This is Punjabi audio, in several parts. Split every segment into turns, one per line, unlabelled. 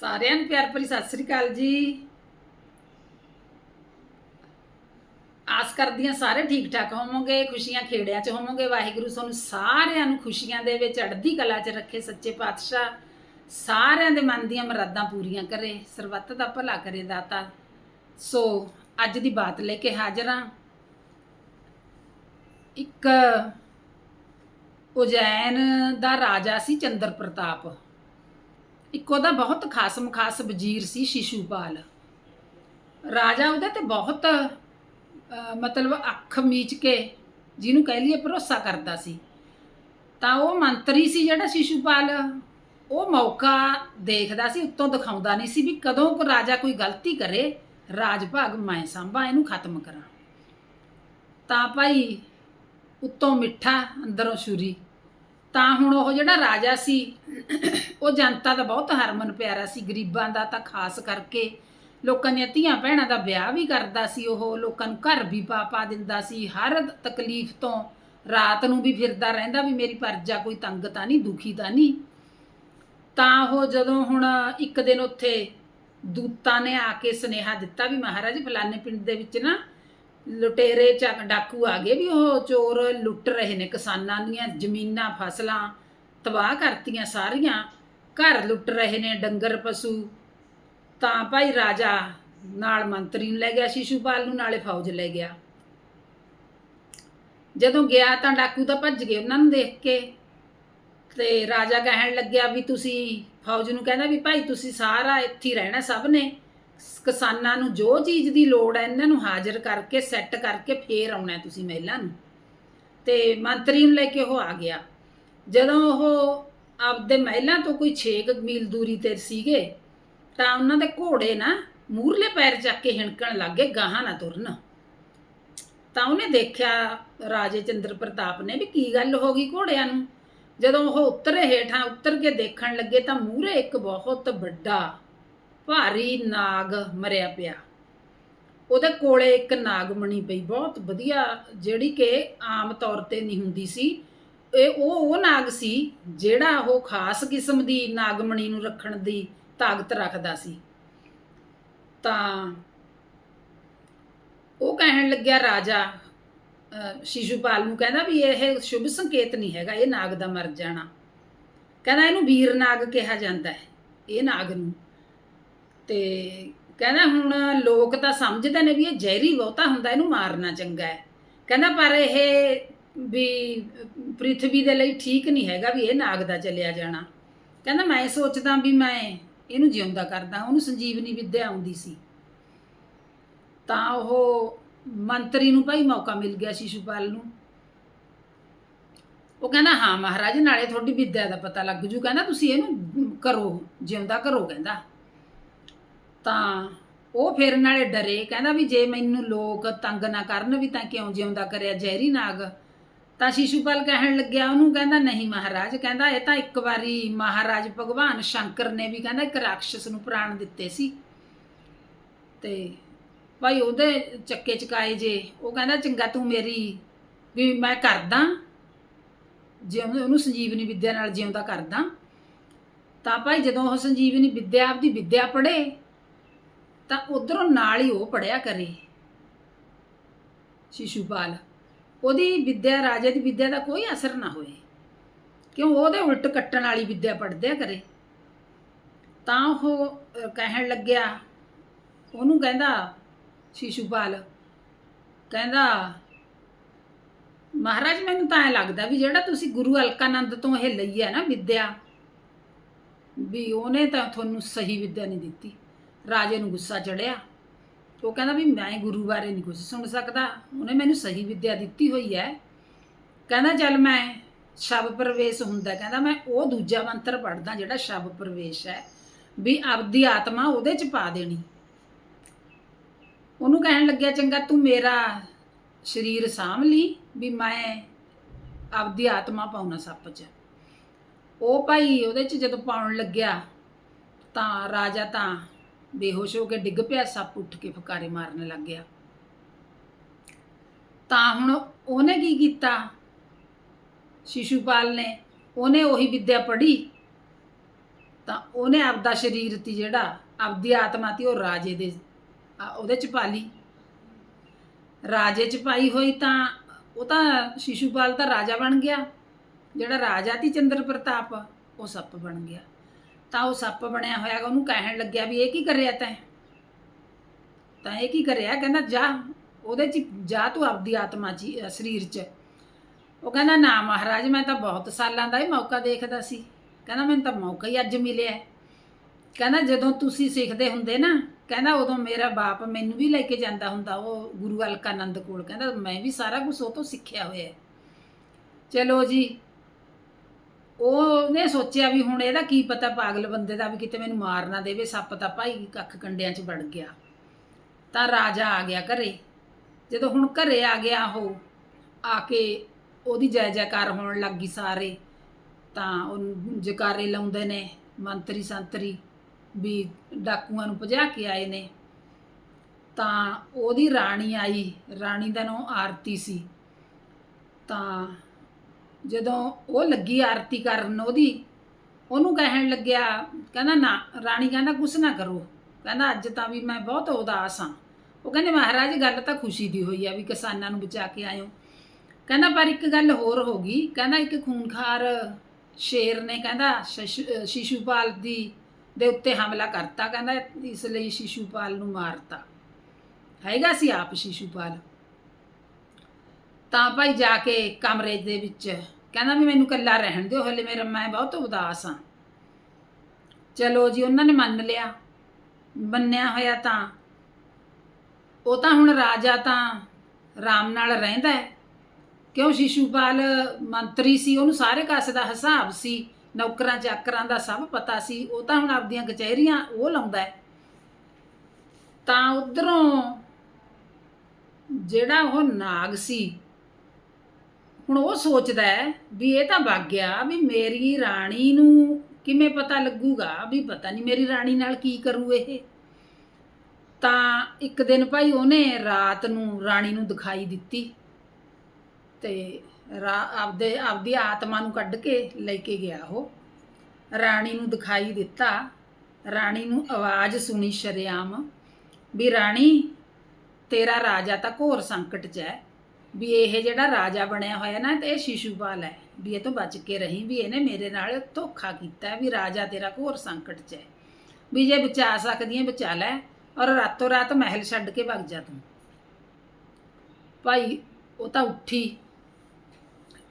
ਸਾਰਿਆਂ ਨੂੰ ਪਿਆਰ ਭਰੀ ਸਤਿ ਸ੍ਰੀ ਅਕਾਲ ਜੀ। ਆਸ ਕਰਦੀ ਹਾਂ ਸਾਰੇ ਠੀਕ ਠਾਕ ਹੋਵੋਗੇ, ਖੁਸ਼ੀਆਂ ਖੇੜਿਆਂ 'ਚ ਹੋਵੋਗੇ। ਵਾਹਿਗੁਰੂ ਤੁਹਾਨੂੰ ਸਾਰਿਆਂ ਨੂੰ ਖੁਸ਼ੀਆਂ ਦੇ ਵਿੱਚ ਅੜਦੀ ਕਲਾ 'ਚ ਰੱਖੇ ਸੱਚੇ ਪਾਤਸ਼ਾਹ। ਸਾਰਿਆਂ ਦੇ ਮਨ ਦੀਆਂ ਮਰਾਦਾਂ ਪੂਰੀਆਂ ਕਰੇ, ਸਰਬੱਤ ਦਾ ਭਲਾ ਕਰੇ ਦਾਤਾ। ਸੋ, ਅੱਜ ਦੀ ਬਾਤ ਲੈ ਕੇ ਹਾਜ਼ਰ ਹਾਂ। ਇੱਕ ਉਜੈਨ ਦਾ ਰਾਜਾ ਸੀ ਚੰਦਰ ਪ੍ਰਤਾਪ। ਇੱਕ ਉਹਦਾ ਬਹੁਤ ਖਾਸਮ ਖਾਸ ਵਜ਼ੀਰ ਸੀ ਸ਼ਿਸ਼ੂਪਾਲ। ਰਾਜਾ ਉਹਦੇ ਤੇ ਬਹੁਤ ਮਤਲਬ ਅੱਖ ਮੀਚ ਕੇ ਜਿਹਨੂੰ ਕਹਿ ਲਈਏ ਭਰੋਸਾ ਕਰਦਾ ਸੀ। ਤਾਂ ਉਹ ਮੰਤਰੀ ਸੀ ਜਿਹੜਾ ਸ਼ਿਸ਼ੂਪਾਲ, ਉਹ ਮੌਕਾ ਦੇਖਦਾ ਸੀ, ਉੱਤੋਂ ਦਿਖਾਉਂਦਾ ਨਹੀਂ ਸੀ ਵੀ ਕਦੋਂ ਕੋ ਰਾਜਾ ਕੋਈ ਗਲਤੀ ਕਰੇ ਰਾਜ ਭਾਗ ਮੈਂ ਸੰਭਾ, ਇਹਨੂੰ ਖਤਮ ਕਰਾਂ। ਤਾਂ ਭਾਈ, ਉੱਤੋਂ ਮਿੱਠਾ ਅੰਦਰੋਂ ਛੁਰੀ। ਤਾਂ ਹੁਣ ਉਹ ਜਿਹੜਾ ਰਾਜਾ ਸੀ, ਉਹ ਜਨਤਾ ਦਾ ਬਹੁਤ ਹਰਮਨ ਪਿਆਰਾ ਸੀ, ਗਰੀਬਾਂ ਦਾ ਤਾਂ ਖਾਸ ਕਰਕੇ ਲੋਕਾਂ ਦੀਆਂ ਧੀਆਂ ਭੈਣਾਂ ਦਾ ਵਿਆਹ ਵੀ ਕਰਦਾ ਸੀ ਉਹ, ਲੋਕਾਂ ਨੂੰ ਘਰ ਵੀ ਪਾ ਪਾ ਦਿੰਦਾ ਸੀ, ਹਰ ਤਕਲੀਫ ਤੋਂ ਰਾਤ ਨੂੰ ਵੀ ਫਿਰਦਾ ਰਹਿੰਦਾ ਵੀ ਮੇਰੀ ਪਰਜਾ ਕੋਈ ਤੰਗ ਤਾਂ ਨਹੀਂ, ਦੁਖੀ ਤਾਂ ਨਹੀਂ। ਤਾਂ ਉਹ ਜਦੋਂ ਹੁਣ ਇੱਕ ਦਿਨ ਉੱਥੇ ਦੂਤਾਂ ਨੇ ਆ ਕੇ ਸੁਨੇਹਾ ਦਿੱਤਾ ਵੀ ਮਹਾਰਾਜ ਫਲਾਣੇ ਪਿੰਡ ਦੇ ਵਿੱਚ ਨਾ ਲੁਟੇਰੇ ਚੱਕ ਡਾਕੂ ਆ ਗਏ ਵੀ ਉਹ ਚੋਰ ਲੁੱਟ ਰਹੇ ਨੇ ਕਿਸਾਨਾਂ ਦੀਆਂ ਜ਼ਮੀਨਾਂ, ਫਸਲਾਂ, ਤਬਾਹ ਕਰਤੀਆਂ ਸਾਰੀਆਂ। ਘਰ ਲੁੱਟ ਰਹੇ ਨੇ ਡੰਗਰ ਪਸ਼ੂ। ਤਾਂ ਭਾਈ ਰਾਜਾ ਨਾਲ ਮੰਤਰੀ ਨੂੰ ਲੈ ਗਿਆ, ਸ਼ਿਸ਼ੂਪਾਲ ਨੂੰ ਨਾਲੇ ਫੌਜ ਲੈ ਗਿਆ। ਜਦੋਂ ਗਿਆ ਤਾਂ ਡਾਕੂ ਤਾਂ ਭੱਜ ਗਏ ਉਹਨਾਂ ਨੂੰ ਦੇਖ ਕੇ। ਤੇ ਰਾਜਾ ਕਹਿਣ ਲੱਗਿਆ ਵੀ ਤੁਸੀਂ ਫੌਜ ਨੂੰ ਕਹਿੰਦਾ ਵੀ ਭਾਈ ਤੁਸੀਂ ਸਾਰਾ ਇੱਥੇ ਰਹਿਣਾ ਸਭ ਨੇ। ਕਿਸਾਨਾਂ ਨੂੰ ਜੋ ਚੀਜ਼ ਦੀ ਲੋੜ ਹੈ, ਇਹਨਾਂ ਨੂੰ ਹਾਜ਼ਰ ਕਰਕੇ ਸੈੱਟ ਕਰਕੇ ਫੇਰ ਆਉਣਾ ਤੁਸੀਂ ਮਹਿਲਾ ਨੂੰ। ਤੇ ਮੰਤਰੀ ਨੂੰ ਲੈ ਕੇ ਉਹ ਆ ਗਿਆ। ਜਦੋਂ ਉਹ ਆਪਦੇ ਮਹਿਲਾਂ ਤੋਂ ਕੋਈ 6 ਮੀਲ ਦੂਰੀ ਤੇ ਸੀਗੇ, ਤਾਂ ਉਹਨਾਂ ਦੇ ਘੋੜੇ ਨਾ ਮੂਰਲੇ ਪੈਰ ਚੱਕ ਕੇ ਹਿਣਕਣ ਲੱਗੇ ਗਾਹਾਂ ਨਾ ਤੁਰਨ। ਤਾਂ ਉਹਨੇ ਦੇਖਿਆ ਰਾਜੇ ਚੰਦਰ ਪ੍ਰਤਾਪ ਨੇ ਵੀ ਕੀ ਗੱਲ ਹੋ ਗਈ ਘੋੜਿਆਂ ਨੂੰ। ਜਦੋਂ ਉਹ ਉਤਰੇ ਹੇਠਾਂ ਉਤਰ ਕੇ ਦੇਖਣ ਲੱਗੇ ਤਾਂ ਮੂਹਰੇ ਇੱਕ ਬਹੁਤ ਵੱਡਾ ਭਾਰੀ ਨਾਗ ਮਰਿਆ ਪਿਆ। ਉਹਦੇ ਕੋਲੇ ਇੱਕ ਨਾਗਮਣੀ ਪਈ ਬਹੁਤ ਵਧੀਆ ਜਿਹੜੀ ਕਿ ਆਮ ਤੌਰ ਤੇ ਨਹੀਂ ਹੁੰਦੀ ਸੀ। ਇਹ ਉਹ ਉਹ ਨਾਗ ਸੀ ਜਿਹੜਾ ਉਹ ਖਾਸ ਕਿਸਮ ਦੀ ਨਾਗਮਣੀ ਨੂੰ ਰੱਖਣ ਦੀ ਤਾਕਤ ਰੱਖਦਾ ਸੀ। ਤਾਂ ਉਹ ਕਹਿਣ ਲੱਗਿਆ ਰਾਜਾ ਅਹ, ਸ਼ਿਸ਼ੂਪਾਲ ਨੂੰ ਕਹਿੰਦਾ ਵੀ ਇਹ ਸ਼ੁਭ ਸੰਕੇਤ ਨਹੀਂ ਹੈਗਾ ਇਹ ਨਾਗ ਦਾ ਮਰ ਜਾਣਾ। ਕਹਿੰਦਾ ਇਹਨੂੰ ਵੀਰ ਨਾਗ ਕਿਹਾ ਜਾਂਦਾ ਹੈ ਇਹ ਨਾਗ ਨੂੰ। ਤੇ ਕਹਿੰਦਾ ਹੁਣ ਲੋਕ ਤਾਂ ਸਮਝਦੇ ਨੇ ਵੀ ਇਹ ਜ਼ਹਿਰੀ ਬਹੁਤਾ ਹੁੰਦਾ, ਇਹਨੂੰ ਮਾਰਨਾ ਚੰਗਾ ਹੈ। ਕਹਿੰਦਾ ਪਰ ਇਹ ਵੀ ਪ੍ਰਿਥਵੀ ਦੇ ਲਈ ਠੀਕ ਨਹੀਂ ਹੈਗਾ ਵੀ ਇਹ ਨਾਗ ਦਾ ਚੱਲਿਆ ਜਾਣਾ। ਕਹਿੰਦਾ ਮੈਂ ਸੋਚਦਾ ਵੀ ਮੈਂ ਇਹਨੂੰ ਜਿਉਂਦਾ ਕਰਦਾ, ਉਹਨੂੰ ਸੰਜੀਵਨੀ ਵਿੱਦਿਆ ਆਉਂਦੀ ਸੀ। ਤਾਂ ਉਹ ਮੰਤਰੀ ਨੂੰ ਭਾਈ ਮੌਕਾ ਮਿਲ ਗਿਆ ਸ਼ਿਸ਼ੂਪਾਲ ਨੂੰ। ਉਹ ਕਹਿੰਦਾ, ਹਾਂ ਮਹਾਰਾਜ, ਨਾਲੇ ਤੁਹਾਡੀ ਵਿਦਿਆ ਦਾ ਪਤਾ ਲੱਗ ਜੂ। ਕਹਿੰਦਾ, ਤੁਸੀਂ ਇਹਨੂੰ ਕਰੋ, ਜਿਉਂਦਾ ਕਰੋ, ਕਹਿੰਦਾ। ਤਾਂ ਉਹ ਫਿਰ ਨਾਲੇ ਡਰੇ, ਕਹਿੰਦਾ ਵੀ ਜੇ ਮੈਨੂੰ ਲੋਕ ਤੰਗ ਨਾ ਕਰਨ ਵੀ ਤਾਂ ਕਿਉਂ ਜਿਉਂਦਾ ਕਰਿਆ ਜ਼ਹਿਰੀ ਨਾਗ? ਤਾਂ ਸ਼ਿਸ਼ੂਪਾਲ ਕਹਿਣ ਲੱਗਿਆ ਉਹਨੂੰ, ਕਹਿੰਦਾ ਨਹੀਂ ਮਹਾਰਾਜ, ਕਹਿੰਦਾ ਇਹ ਤਾਂ ਇੱਕ ਵਾਰੀ ਮਹਾਰਾਜ ਭਗਵਾਨ ਸ਼ੰਕਰ ਨੇ ਵੀ ਕਹਿੰਦਾ ਇੱਕ ਰਾਖਸ਼ ਨੂੰ ਪ੍ਰਾਣ ਦਿੱਤੇ ਸੀ। ਤੇ ਭਾਈ ਉਹਦੇ ਚੱਕੇ ਚਕਾਏ ਜੇ, ਉਹ ਕਹਿੰਦਾ ਚੰਗਾ ਤੂੰ ਮੇਰੀ, ਵੀ ਮੈਂ ਕਰਦਾ ਜਿਉਂ ਉਹਨੂੰ ਸੰਜੀਵਨੀ ਵਿਦਿਆ ਨਾਲ ਜਿਉਂਦਾ ਕਰਦਾ। ਤਾਂ ਭਾਈ ਜਦੋਂ ਉਹ ਸੰਜੀਵਨੀ ਵਿਦਿਆ, ਆਪਦੀ ਵਿਦਿਆ ਪੜ੍ਹੇ ਤਾਂ ਉਧਰੋਂ ਨਾਲ ਹੀ ਉਹ ਪੜਿਆ ਕਰੇ। ਸ਼ਿਸ਼ੂਪਾਲ, ਉਹਦੀ ਵਿਦਿਆ, ਰਾਜੇ ਦੀ ਵਿਦਿਆ ਦਾ ਕੋਈ ਅਸਰ ਨਾ ਹੋਏ। ਕਿਉਂ? ਉਹਦੇ ਉਲਟ ਕੱਟਣ ਵਾਲੀ ਵਿਦਿਆ ਪੜਦਿਆ ਕਰੇ। ਤਾਂ ਉਹ ਕਹਿਣ ਲੱਗਿਆ, ਉਹਨੂੰ ਕਹਿੰਦਾ, ਸ਼ਿਸ਼ੂਪਾਲ, ਕਹਿੰਦਾ, ਮਹਾਰਾਜ, ਮੈਨੂੰ ਤਾਂ ਐ ਲੱਗਦਾ ਵੀ ਜਿਹੜਾ ਤੁਸੀਂ ਗੁਰੂ ਅਲਕਾਨੰਦ ਤੋਂ ਇਹ ਲਈ ਹੈ ਨਾ ਵਿਦਿਆ, ਵੀ ਉਹਨੇ ਤਾਂ ਤੁਹਾਨੂੰ ਸਹੀ ਵਿਦਿਆ ਨਹੀਂ ਦਿੱਤੀ। ਰਾਜੇ ਨੂੰ ਗੁੱਸਾ ਚੜਿਆ। ਉਹ ਕਹਿੰਦਾ ਵੀ ਮੈਂ ਗੁਰੂ ਬਾਰੇ ਨਹੀਂ ਕੁਝ ਸੁਣ ਸਕਦਾ। ਉਹਨੇ ਮੈਨੂੰ ਸਹੀ ਵਿਦਿਆ ਦਿੱਤੀ ਹੋਈ ਹੈ। ਕਹਿੰਦਾ, ਚੱਲ ਮੈਂ ਸ਼ਬ ਪ੍ਰਵੇਸ਼ ਹੁੰਦਾ, ਕਹਿੰਦਾ ਮੈਂ ਉਹ ਦੂਜਾ ਮੰਤਰ ਪੜਦਾ ਜਿਹੜਾ ਸ਼ਬ ਪ੍ਰਵੇਸ਼ ਹੈ, ਵੀ ਆਪਦੀ ਆਤਮਾ ਉਹਦੇ ਚ ਪਾ ਦੇਣੀ। ਉਹਨੂੰ ਕਹਿਣ ਲੱਗਿਆ, ਚੰਗਾ ਤੂੰ ਮੇਰਾ ਸਰੀਰ ਸਾਂਭ ਲਈ, ਵੀ ਮੈਂ ਆਪਦੀ ਆਤਮਾ ਪਾਉਣਾ ਸੱਪ 'ਚ। ਉਹ ਭਾਈ ਉਹਦੇ 'ਚ ਜਦੋਂ ਪਾਉਣ ਲੱਗਿਆ, ਤਾਂ ਰਾਜਾ ਤਾਂ ਬੇਹੋਸ਼ ਹੋ ਕੇ ਡਿੱਗ ਪਿਆ, ਸੱਪ ਉੱਠ ਕੇ ਫੁਕਾਰੇ ਮਾਰਨ ਲੱਗ ਗਿਆ। ਤਾਂ ਹੁਣ ਉਹਨੇ ਕੀ ਕੀਤਾ? ਸ਼ਿਸ਼ੂਪਾਲ ਨੇ ਉਹਨੇ ਉਹੀ ਵਿਦਿਆ ਪੜ੍ਹੀ। ਤਾਂ ਉਹਨੇ ਆਪਦਾ ਸਰੀਰ ਤੀ ਜਿਹੜਾ, ਆਪਦੀ ਆਤਮਾ ਤੀ ਉਹ ਰਾਜੇ ਦੇ ਉਹਦੇ ਚ ਪਾ ਲਈ ਰਾਜੇ ਚ ਪਾਈ ਹੋਈ ਤਾਂ ਉਹ ਤਾਂ ਸ਼ਿਸ਼ੂਪਾਲ ਤਾਂ ਰਾਜਾ ਬਣ ਗਿਆ। ਜਿਹੜਾ ਰਾਜਾ ਤੀ ਚੰਦਰ ਪ੍ਰਤਾਪ, ਉਹ ਸੱਪ ਬਣ ਗਿਆ। ਤਾਂ ਉਹ ਸੱਪ ਬਣਿਆ ਹੋਇਆ ਉਹਨੂੰ ਕਹਿਣ ਲੱਗਿਆ ਵੀ ਇਹ ਕੀ ਕਰਿਆ ਤੈਂ? ਤਾਂ ਇਹ ਕੀ ਕਰਿਆ ਕਹਿੰਦਾ ਜਾ ਉਹਦੇ ਚ ਜਾ ਤੂੰ ਆਪਦੀ ਆਤਮਾ ਚ ਹੀ, ਸਰੀਰ ਚ। ਉਹ ਕਹਿੰਦਾ ਨਾ ਮਹਾਰਾਜ ਮੈਂ ਤਾਂ ਬਹੁਤ ਸਾਲਾਂ ਦਾ ਹੀ ਮੌਕਾ ਦੇਖਦਾ ਸੀ। ਕਹਿੰਦਾ ਮੈਨੂੰ ਤਾਂ ਮੌਕਾ ਹੀ ਅੱਜ ਮਿਲਿਆ ਕਹਿੰਦਾ ਜਦੋਂ ਤੁਸੀਂ ਸਿੱਖਦੇ ਹੁੰਦੇ ਨਾ ਕਹਿੰਦਾ ਉਦੋਂ ਮੇਰਾ ਬਾਪ ਮੈਨੂੰ ਵੀ ਲੈ ਕੇ ਜਾਂਦਾ ਹੁੰਦਾ ਉਹ ਗੁਰੂ ਅਲਕਾਨੰਦ ਕੋਲ। ਕਹਿੰਦਾ ਮੈਂ ਵੀ ਸਾਰਾ ਕੁਝ ਉਹ ਤੋਂ ਸਿੱਖਿਆ ਹੋਇਆ ਚਲੋ ਜੀ ਉਹਨੇ ਸੋਚਿਆ ਵੀ ਹੁਣ ਇਹਦਾ ਕੀ ਪਤਾ ਪਾਗਲ ਬੰਦੇ ਦਾ ਵੀ ਕਿਤੇ ਮੈਨੂੰ ਮਾਰ ਨਾ ਦੇਵੇ, ਸੱਪ ਤਾਂ ਭਾਈ ਕੱਖ ਕੰਡਿਆਂ 'ਚ ਵੜ ਗਿਆ। ਤਾਂ ਰਾਜਾ ਆ ਗਿਆ ਘਰੇ। ਜਦੋਂ ਹੁਣ ਘਰੇ ਆ ਗਿਆ ਉਹ, ਆ ਕੇ ਉਹਦੀ ਜੈ ਜੈਕਾਰ ਹੋਣ ਲੱਗੀ ਸਾਰੇ। ਤਾਂ ਉਹ ਜਕਾਰੇ ਲਾਉਂਦੇ ਨੇ, ਮੰਤਰੀ ਸੰਤਰੀ ਵੀ ਡਾਕੂਆਂ ਨੂੰ ਭਜਾ ਕੇ ਆਏ ਨੇ। ਤਾਂ ਉਹਦੀ ਰਾਣੀ ਆਈ, ਰਾਣੀ ਦਾ ਨਾਮ ਆਰਤੀ ਸੀ। ਤਾਂ ਜਦੋਂ ਉਹ ਲੱਗੀ ਆਰਤੀ ਕਰਨ ਉਹਦੀ, ਉਹਨੂੰ ਕਹਿਣ ਲੱਗਿਆ, ਕਹਿੰਦਾ ਨਾ, ਰਾਣੀ ਕਹਿੰਦਾ ਕੁਛ ਨਾ ਕਰੋ। ਕਹਿੰਦਾ ਅੱਜ ਤਾਂ ਵੀ ਮੈਂ ਬਹੁਤ ਉਦਾਸ ਹਾਂ। ਉਹ ਕਹਿੰਦੇ ਮਹਾਰਾਜ ਗੱਲ ਤਾਂ ਖੁਸ਼ੀ ਦੀ ਹੋਈ ਆ ਵੀ ਕਿਸਾਨਾਂ ਨੂੰ ਬਚਾ ਕੇ ਆਇਓ। ਕਹਿੰਦਾ ਪਰ ਇੱਕ ਗੱਲ ਹੋਰ ਹੋ ਗਈ, ਕਹਿੰਦਾ ਇੱਕ ਖੂਨਖਾਰ ਸ਼ੇਰ ਨੇ ਕਹਿੰਦਾ ਸ਼ਸ਼- ਸ਼ਿਸ਼ੂਪਾਲ ਦੀ ਦੇ ਉੱਤੇ ਹਮਲਾ ਕਰਤਾ, ਕਹਿੰਦਾ ਇਸ ਲਈ ਸ਼ਿਸ਼ੂਪਾਲ ਨੂੰ ਮਾਰਤਾ। ਹੈਗਾ ਸੀ ਆਪ ਸ਼ਿਸ਼ੂਪਾਲ। ਤਾਂ ਭਾਈ ਜਾ ਕੇ ਕਮਰੇ ਦੇ ਵਿੱਚ ਕਹਿੰਦਾ ਵੀ ਮੈਨੂੰ ਇਕੱਲਾ ਰਹਿਣ ਦਿਓ, ਹਲੇ ਮੇਰਾ ਮੈਂ ਬਹੁਤ ਉਦਾਸ ਹਾਂ। ਚਲੋ ਜੀ, ਉਹਨਾਂ ਨੇ ਮੰਨ ਲਿਆ। ਮੰਨਿਆ ਹੋਇਆ ਤਾਂ, ਉਹ ਤਾਂ ਹੁਣ ਰਾਜਾ ਤਾਂ ਰਾਮ ਨਾਲ ਰਹਿੰਦਾ ਹੈ। ਕਿਉਂ ਸ਼ਿਸ਼ੂਪਾਲ ਮੰਤਰੀ ਸੀ, ਉਹਨੂੰ ਸਾਰੇ ਕਾਸੇ ਦਾ ਹਿਸਾਬ ਸੀ, ਨੌਕਰਾਂ ਚਾਕਰਾਂ ਦਾ ਸਭ ਪਤਾ ਸੀ, ਉਹ ਤਾਂ ਹੁਣ ਆਪਦੀਆਂ ਕਚਹਿਰੀਆਂ ਉਹ ਲਾਉਂਦਾ ਹੈ। ਤਾਂ ਉਧਰੋਂ ਜਿਹੜਾ ਉਹ ਨਾਗ ਸੀ ਹੁਣ ਉਹ ਸੋਚਦਾ ਹੈ ਵੀ ਇਹ ਤਾਂ ਵਗ ਗਿਆ ਵੀ ਮੇਰੀ ਰਾਣੀ ਨੂੰ ਕਿਵੇਂ ਪਤਾ ਲੱਗੂਗਾ ਵੀ ਪਤਾ ਨਹੀਂ ਮੇਰੀ ਰਾਣੀ ਨਾਲ ਕੀ ਕਰੂ ਇਹ। ਤਾਂ ਇੱਕ ਦਿਨ ਭਾਈ ਉਹਨੇ ਰਾਤ ਨੂੰ ਰਾਣੀ ਨੂੰ ਦਿਖਾਈ ਦਿੱਤੀ ਤੇ ਰਾ- ਆਪਦੇ, ਆਪਦੀ ਆਤਮਾ ਨੂੰ ਕੱਢ ਕੇ ਲੈ ਕੇ ਗਿਆ ਉਹ। ਰਾਣੀ ਨੂੰ ਦਿਖਾਈ ਦਿੱਤਾ। ਰਾਣੀ ਨੂੰ ਆਵਾਜ਼ ਸੁਣੀ ਸ਼ਰਿਆਮ ਵੀ ਰਾਣੀ, ਤੇਰਾ ਰਾਜਾ ਤਾਂ ਘੋਰ ਸੰਕਟ 'ਚ ਹੈ। ਵੀ ਇਹ ਜਿਹੜਾ ਰਾਜਾ ਬਣਿਆ ਹੋਇਆ ਨਾ, ਤੇ ਇਹ ਸ਼ਿਸ਼ੂਪਾਲ ਹੈ। ਵੀ ਇਹ ਤੋਂ ਬਚ ਕੇ ਰਹੀ, ਵੀ ਇਹਨੇ ਮੇਰੇ ਨਾਲ ਧੋਖਾ ਕੀਤਾ, ਵੀ ਰਾਜਾ ਤੇਰਾ ਘੋਰ ਸੰਕਟ 'ਚ ਹੈ। ਵੀ ਜੇ ਬਚਾ ਸਕਦੀ ਹੈ ਬਚਾ ਲੈ, ਔਰ ਰਾਤੋਂ ਰਾਤ ਮਹਿਲ ਛੱਡ ਕੇ ਭੱਜ ਜਾ ਤੂੰ। ਭਾਈ, ਉਹ ਤਾਂ ਉੱਠੀ।